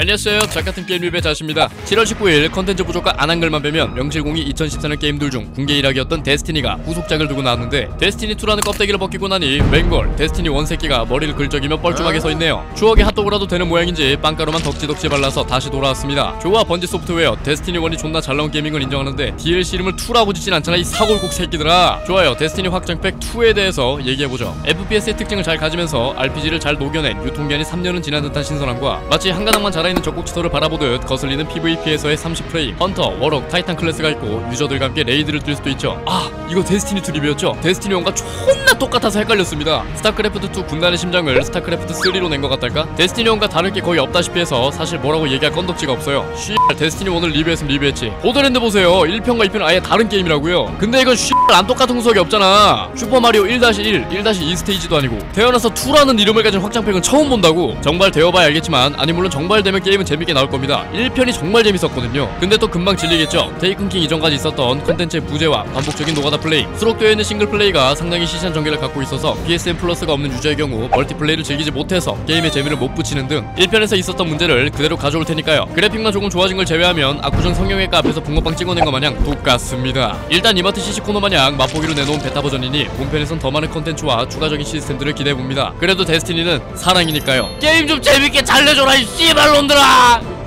안녕하세요. 작같은 게임 리뷰의 자십니다. 7월 19일 컨텐츠 부족과 안 한 글만 빼면 명실공히 2014년 게임들 중 궁계 일학이었던 데스티니가 후속작을 두고 나왔는데 데스티니2라는 껍데기를 벗기고 나니 맹걸 데스티니 1 새끼가 머리를 긁적이며 뻘쭘하게 서있네요. 추억의 핫도그라도 되는 모양인지 빵가루만 덕지덕지 발라서 다시 돌아왔습니다. 조와 번지 소프트웨어 데스티니 1이 존나 잘 나온 게임인 걸 인정하는데 DLC 이름을 2라고 짓진 않잖아 이 사골국 새끼들아. 좋아요. 데스티니 확장팩 2에 대해서 얘기해보죠. FPS의 특징을 잘 가지면서 RPG를 잘 녹여낸 유통기한이 3년은 지난 듯한 신선함과 마치 한 가닥만 자라 있는 젖꼭지털을 바라보듯 거슬리는 PVP에서의 30프레임 헌터, 워럭, 타이탄 클래스가 있고 유저들과 함께 레이드를 뛸 수도 있죠. 아 이거 데스티니 2 리뷰였죠? 데스티니 1과 존나 똑같아서 헷갈렸습니다. 스타크래프트 2 군단의 심장을 스타크래프트 3로 낸 것 같달까? 데스티니 1과 다를 게 거의 없다시피 해서 사실 뭐라고 얘기할 건덕지가 없어요. 쉬발 데스티니 1을 리뷰했으면 리뷰했지. 보드랜드 보세요. 1편과 2편은 아예 다른 게임이라고요. 근데 이건 쉬발 안 똑같은 구석이 없잖아. 슈퍼마리오 1-1, 1-2 스테이지도 아니고. 태어나서 2라는 이름을 가진 확장팩은 처음 본다고. 정발 되어봐야 알겠지만 아니 물론 정발되면 게임은 재밌게 나올 겁니다. 1편이 정말 재밌었거든요. 근데 또 금방 질리겠죠? 테이큰킹 이전까지 있었던 콘텐츠의 부재와 반복적인 노가다 플레이. 수록되어 있는 싱글 플레이가 상당히 시시한 전개를 갖고 있어서 PSN 플러스가 없는 유저의 경우 멀티플레이를 즐기지 못해서 게임의 재미를 못 붙이는 등 1편에서 있었던 문제를 그대로 가져올 테니까요. 그래픽만 조금 좋아진 걸 제외하면 압구정 성형외과 앞에서 붕어빵 찍어낸 것 마냥 똑같습니다. 일단 이마트 CC 코너 마냥 맛보기로 내놓은 베타 버전이니 본편에선 더 많은 콘텐츠와 추가적인 시스템들을 기대해봅니다. 그래도 데스티니는 사랑이니까요. 게임 좀 재밌게 잘 내줘라 이 씨발놈들아